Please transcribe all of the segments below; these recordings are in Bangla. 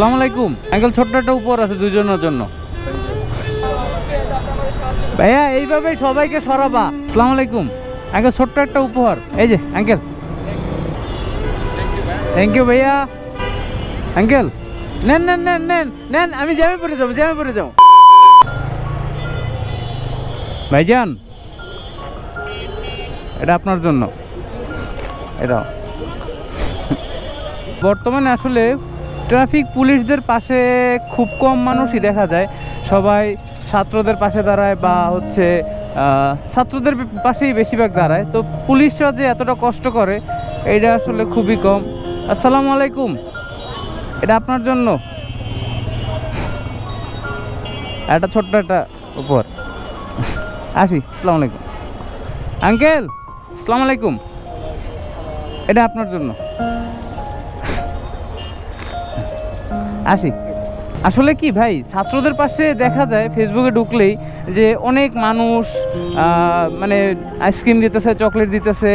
আসসালামু আলাইকুম। আঙ্কেল ছোট্ট একটা উপহার আছে দুজনের জন্য। ভাইয়া এইভাবে সবাইকে সরাবা। আসসালামু আলাইকুম। আঙ্কেল ছোট্ট একটা উপহার। এই যে আঙ্কেল থ্যাংক ইউ ভাইয়া। আঙ্কেল নেন নেন নেন নেন নেন, আমি জ্যামে পড়ে যাব, জ্যামে পড়ে যাব। ভাইজান, এটা আপনার জন্য। এটা বর্তমানে আসলে ট্রাফিক পুলিশদের পাশে খুব কম মানুষই দেখা যায়। সবাই ছাত্রদের পাশে দাঁড়ায় বা হচ্ছে ছাত্রদের পাশেই বেশিরভাগ দাঁড়ায়। তো পুলিশরা যে এতটা কষ্ট করে এটা আসলে খুবই কম। আসসালামু আলাইকুম। এটা আপনার জন্য। একটা ছোট্ট একটা উপর আসি, আসসালামু আলাইকুম। আঙ্কেল, আসসালামু আলাইকুম। এটা আপনার জন্য। আসি আসলে কি ভাই, ছাত্রদের পাশে দেখা যায় ফেসবুকে ঢুকলেই যে অনেক মানুষ মানে আইসক্রিম দিতেছে চকলেট দিতেছে,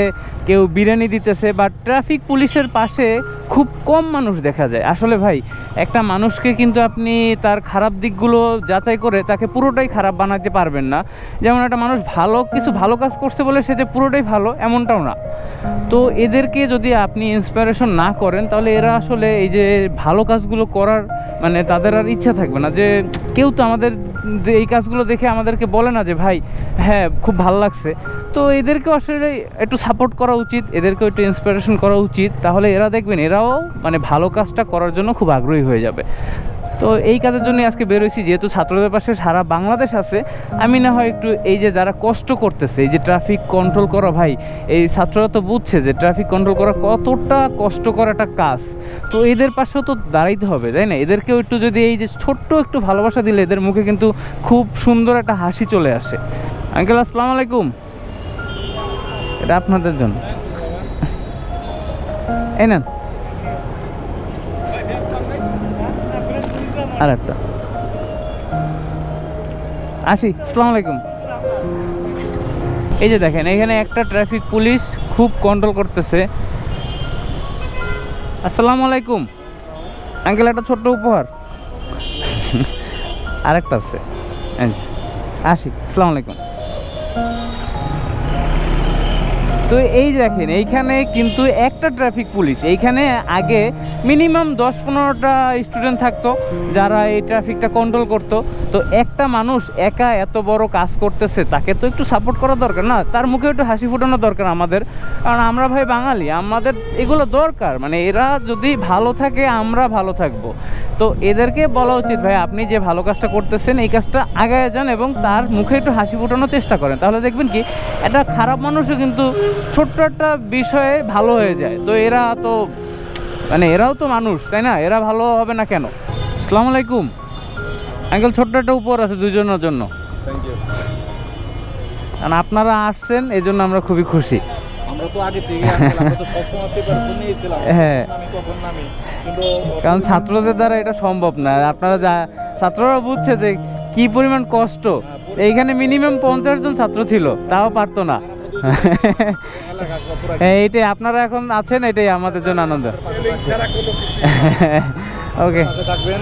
কেউ বিরিয়ানি দিতেছে বা ট্রাফিক পুলিশের পাশে খুব কম মানুষ দেখা যায়। আসলে ভাই, একটা মানুষকে কিন্তু আপনি তার খারাপ দিকগুলো যাচাই করে তাকে পুরোটাই খারাপ বানাতে পারবেন না। যেমন একটা মানুষ ভালো, কিছু ভালো কাজ করছে বলে সে যে পুরোটাই ভালো, এমনটাও না। তো এদেরকে যদি আপনি ইন্সপিরেশন না করেন, তাহলে এরা আসলে এই যে ভালো কাজগুলো করার মানে তাদের আর ইচ্ছা থাকবে না, যে কেউ তো আমাদের এই কাজগুলো দেখে আমাদেরকে বলে না যে, ভাই হ্যাঁ খুব ভালো লাগছে। তো এদেরকেও আসলে একটু সাপোর্ট করা উচিত, এদেরকেও একটু ইন্সপিরেশন করা উচিত। তাহলে এরা দেখবেন, এরাও মানে ভালো কাজটা করার জন্য খুব আগ্রহী হয়ে যাবে। তো এই কাজের জন্য আজকে বেরোইছি যেহেতু ছাত্রদের পাশে সারা বাংলাদেশ আছে, আমি না হয় একটু এই যে যারা কষ্ট করতেছে, এই যে ট্রাফিক কন্ট্রোল করা ভাই, এই ছাত্ররা তো বুঝছে যে ট্রাফিক কন্ট্রোল করা কতটা কষ্টকর একটা কাজ। তো এদের পাশেও তো দাঁড়াইতে হবে, তাই না? এদেরকেও একটু যদি এই যে ছোট্ট একটু ভালোবাসা দিলে, এদের মুখে কিন্তু খুব সুন্দর একটা হাসি চলে আসে। আঙ্কেল, আসসালামু আলাইকুম। এটা আপনাদের জন্য। এই নেন। আর একটা। আসি সালাম আলাইকুম। এই যে দেখেন, এখানে একটা ট্রাফিক পুলিশ খুব কন্ট্রোল করতেছে। আসসালামু আলাইকুম। আঙ্কেল একটা ছোট্ট উপহার। আরেকটা আছে। আসি, আসসালামু আলাইকুম। তো এই দেখেন, এইখানে কিন্তু একটা ট্রাফিক পুলিশ এইখানে আগে মিনিমাম দশ পনেরোটা স্টুডেন্ট থাকতো, যারা এই ট্রাফিকটা কন্ট্রোল করতো। তো একটা মানুষ একা এত বড় কাজ করতেছে, তাকে তো একটু সাপোর্ট করা দরকার না। তার মুখে একটু হাসি ফুটানো দরকার আমাদের। কারণ আমরা ভাই বাঙালি, আমাদের এগুলো দরকার। মানে এরা যদি ভালো থাকে, আমরা ভালো থাকব। তো এদেরকে বলা উচিত, ভাই, আপনি যে ভালো কাজটা করতেছেন, এই কাজটা আগায় যান এবং তার মুখে একটু হাসি ফুটানোর চেষ্টা করেন। তাহলে দেখবেন কি, একটা খারাপ মানুষও কিন্তু ছোট্ট একটা বিষয়ে ভালো হয়ে যায়। তো এরা তো মানে এরাও তো মানুষ তাই না? এরা ভালো হবে না কেন? আসসালামু আলাইকুম। আঙ্কেল ছোট্ট একটা উপহার আছে দুজনের জন্য। কারণ আপনারা আসছেন এই জন্য আমরা খুবই খুশি। হ্যাঁ। কারণ ছাত্রদের দ্বারা এটা সম্ভব না। আপনারা যা ছাত্ররা বুঝছে যে কি পরিমাণ কষ্ট। এইখানে মিনিমাম পঞ্চাশ জন ছাত্র ছিল তাও পারতো না। এইটাই আপনারা এখন আছেন, এটাই আমাদের জন্য আনন্দ। ওকে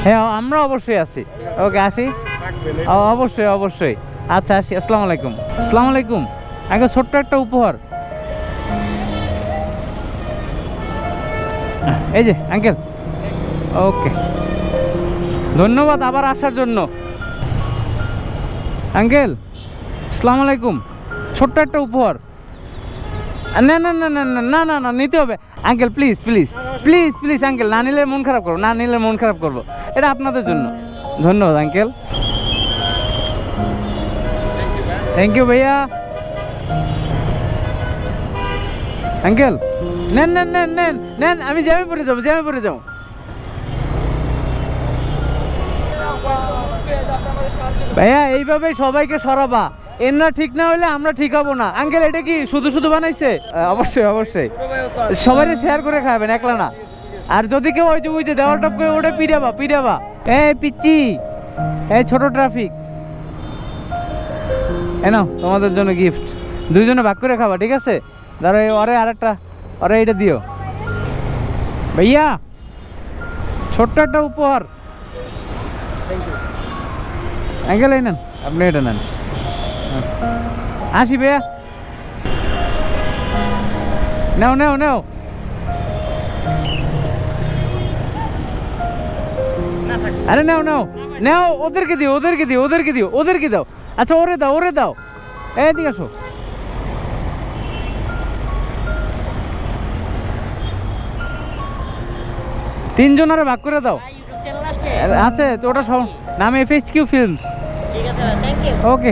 হ্যাঁ আমরা অবশ্যই আছি। ওকে আসি? অবশ্যই অবশ্যই। আচ্ছা আসি, আসসালামু আলাইকুম। আসসালামু আলাইকুম। একটা ছোট্ট একটা উপহার। এই যে আঙ্কেল ওকে ধন্যবাদ আবার আসার জন্য। আঙ্কেল আসসালামু আলাইকুম। ছোট্ট একটা উপহার। না না না না না না না না, নিতে হবে। Uncle please please please please uncle, না নিলে মন খারাপ করব, না নিলে মন খারাপ করব। এটা আপনাদের জন্য। ধন্যবাদ, আঙ্কেল। থ্যাংক ইউ ভাইয়া। আঙ্কেল, নেন নেন নেন নেন নেন, আমি জ্যামে পড়ে যাব, জ্যামে পড়ে যাব। ভাইয়া, এইভাবে সবাইকে সরাবা। না ঠিক না হলে আমরা ঠিক হব না। আঙ্কেল এটা কি শুধু শুধু বানাইছে? অবশ্যই অবশ্যই। সবাই শেয়ার করে খাবেন একলা না। আর যদি কেউ ওই যে ওই যে দেওয়াল টপ করে ওটা পিড়াবা পিড়াবা। এই পিচ্ছি এই ছোট ট্রাফিক এ নাও তোমাদের জন্য গিফট দুইজনে ভাগ করে খাবা ঠিক আছে? ধরো ওরে আরেকটা ওরে এটা দিও। ভাইয়া ছোট্ট একটা উপহার। অ্যাঙ্গেল এই নেন। আপনি এটা নেন। আসি ভাইয়া। নাও নাও নাও। আরে নাও নাও। নাও ওদেরকে দিও ওদেরকে দিও ওদেরকে দিও ওদেরকে দাও। আচ্ছা ওরে দাও ওরে দাও। এদিকে আসো। তিনজনের ভাগ করে দাও। আছে? তো ওটা নাম F H Q films okay